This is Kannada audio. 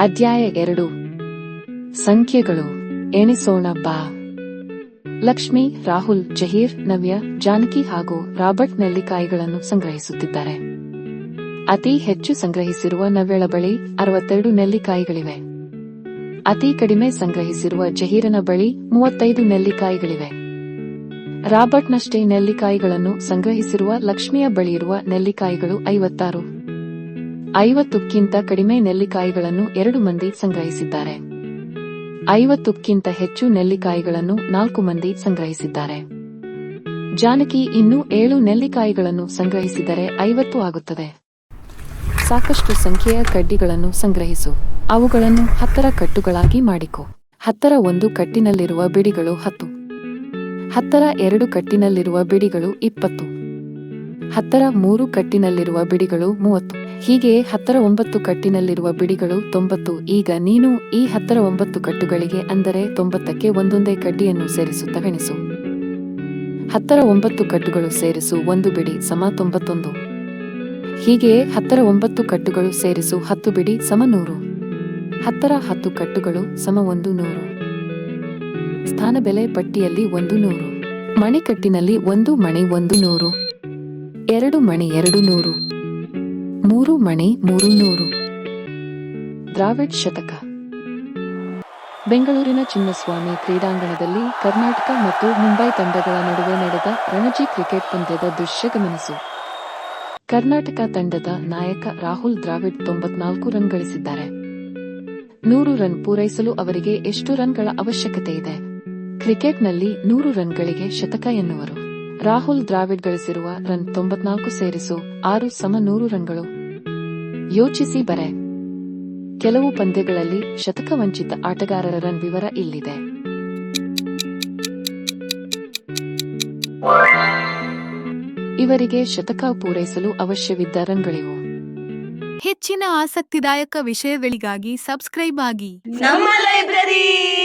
ಅಧ್ಯಾಯ ಎರಡು. ಸಂಖ್ಯೆಗಳು. ಎಣಿಸೋಣ ಬಾ. ಲಕ್ಷ್ಮಿ, ರಾಹುಲ್, ಜಹೀರ್, ನವ್ಯ, ಜಾನಕಿ ಹಾಗೂ ರಾಬರ್ಟ್ ನೆಲ್ಲಿಕಾಯಿಗಳನ್ನು ಸಂಗ್ರಹಿಸುತ್ತಿದ್ದಾರೆ. ಅತಿ ಹೆಚ್ಚು ಸಂಗ್ರಹಿಸಿರುವ ನವ್ಯಳ ಬಳಿ ಅರವತ್ತೆರಡು ನೆಲ್ಲಿಕಾಯಿಗಳಿವೆ. ಅತಿ ಕಡಿಮೆ ಸಂಗ್ರಹಿಸಿರುವ ಜಹೀರನ ಬಳಿ ಮೂವತ್ತೈದು ನೆಲ್ಲಿಕಾಯಿಗಳಿವೆ. ರಾಬರ್ಟ್ನಷ್ಟೇ ನೆಲ್ಲಿಕಾಯಿಗಳನ್ನು ಸಂಗ್ರಹಿಸಿರುವ ಲಕ್ಷ್ಮಿಯ ಬಳಿಯಿರುವ ನೆಲ್ಲಿಕಾಯಿಗಳು ಐವತ್ತಾರು. ಐವತ್ತಕ್ಕಿಂತ ಕಡಿಮೆ ನೆಲ್ಲಿಕಾಯಿಗಳನ್ನು ಎರಡು ಮಂದಿ ಸಂಗ್ರಹಿಸಿದ್ದಾರೆ. ಐವತ್ತಕ್ಕಿಂತ ಹೆಚ್ಚು ನೆಲ್ಲಿಕಾಯಿಗಳನ್ನು ನಾಲ್ಕು ಮಂದಿ ಸಂಗ್ರಹಿಸಿದ್ದಾರೆ. ಜಾನಕಿ ಇನ್ನೂ ಏಳು ನೆಲ್ಲಿಕಾಯಿಗಳನ್ನು ಸಂಗ್ರಹಿಸಿದರೆ ಐವತ್ತು ಆಗುತ್ತದೆ. ಸಾಕಷ್ಟು ಸಂಖ್ಯೆಯ ಕಡ್ಡಿಗಳನ್ನು ಸಂಗ್ರಹಿಸು. ಅವುಗಳನ್ನು ಹತ್ತರ ಕಟ್ಟುಗಳಾಗಿ ಮಾಡಿಕೊ. ಹತ್ತರ ಒಂದು ಕಟ್ಟಿನಲ್ಲಿರುವ ಬಿಡಿಗಳು ಹತ್ತು. ಹತ್ತರ ಎರಡು ಕಟ್ಟಿನಲ್ಲಿರುವ ಬಿಡಿಗಳು ಇಪ್ಪತ್ತು. ಹತ್ತರ ಮೂರು ಕಟ್ಟಿನಲ್ಲಿರುವ ಬಿಡಿಗಳು ಮೂವತ್ತು. ಹೀಗೆ ಹತ್ತರ ಒಂಬತ್ತು ಕಟ್ಟಿನಲ್ಲಿರುವ ಬಿಡಿಗಳು ತೊಂಬತ್ತು. ಈಗ ನೀನು ಈ ಹತ್ತರ ಒಂಬತ್ತು ಕಟ್ಟುಗಳಿಗೆ ಅಂದರೆ ತೊಂಬತ್ತಕ್ಕೆ ಒಂದೊಂದೇ ಕಡ್ಡಿಯನ್ನು ಸೇರಿಸುತ್ತವೆಣಿಸು ಹತ್ತರ ಒಂಬತ್ತು ಕಟ್ಟುಗಳು ಸೇರಿಸು ಒಂದು ಬಿಡಿ ಸಮ ತೊಂಬತ್ತೊಂದು. ಹೀಗೆ ಹತ್ತರ ಒಂಬತ್ತು ಕಟ್ಟುಗಳು ಸೇರಿಸು ಹತ್ತು ಬಿಡಿ ಸಮ ನೂರು. ಹತ್ತರ ಹತ್ತು ಕಟ್ಟುಗಳು ಸಮ ಒಂದು ನೂರು. ಸ್ಥಾನ ಬೆಲೆ ಪಟ್ಟಿಯಲ್ಲಿ ಒಂದು ನೂರು. ಮಣಿಕಟ್ಟಿನಲ್ಲಿ ಒಂದು ಮಣಿ ಒಂದು ನೂರು. ಎರಡು ಮಣಿ ಎರಡು ನೂರು. ಮೂರು ಮಣಿ ಮೂರು ನೂರು ದ್ರಾವಿಡ್ ಶತಕ. ಬೆಂಗಳೂರಿನ ಚಿನ್ನಸ್ವಾಮಿ ಕ್ರೀಡಾಂಗಣದಲ್ಲಿ ಕರ್ನಾಟಕ ಮತ್ತು ಮುಂಬೈ ತಂಡಗಳ ನಡುವೆ ನಡೆದ ರಣಜಿ ಕ್ರಿಕೆಟ್ ಪಂದ್ಯದ ದೃಶ್ಯ ಗಮನಿಸು. ಕರ್ನಾಟಕ ತಂಡದ ನಾಯಕ ರಾಹುಲ್ ದ್ರಾವಿಡ್ ತೊಂಬತ್ನಾಲ್ಕು ರನ್ ಗಳಿಸಿದ್ದಾರೆ. ನೂರು ರನ್ ಪೂರೈಸಲು ಅವರಿಗೆ ಎಷ್ಟು ರನ್ಗಳ ಅವಶ್ಯಕತೆ ಇದೆ? ಕ್ರಿಕೆಟ್ನಲ್ಲಿ ನೂರು ರನ್ಗಳಿಗೆ ಶತಕ ಎನ್ನುವರು. ರಾಹುಲ್ ದ್ರಾವಿಡ್ ಗಳಿಸಿರುವ ರನ್ ತೊಂಬತ್ನಾಲ್ಕು ಸೇರಿಸು ಆರು ಸಮ ನೂರು ರನ್ಗಳು. ಯೋಚಿಸಿ ಬರೆ. ಕೆಲವು ಪಂದ್ಯಗಳಲ್ಲಿ ಶತಕ ವಂಚಿತ ಆಟಗಾರರ ರನ್ ವಿವರ ಇಲ್ಲಿದೆ. ಇವರಿಗೆ ಶತಕ ಪೂರೈಸಲು ಅವಶ್ಯವಿದ್ದ ರನ್ಗಳಿವು. ಹೆಚ್ಚಿನ ಆಸಕ್ತಿದಾಯಕ ವಿಷಯಗಳಿಗಾಗಿ ಸಬ್ಸ್ಕ್ರೈಬ್ ಆಗಿ. ನಮ್ಮ ಲೈಬ್ರರಿ!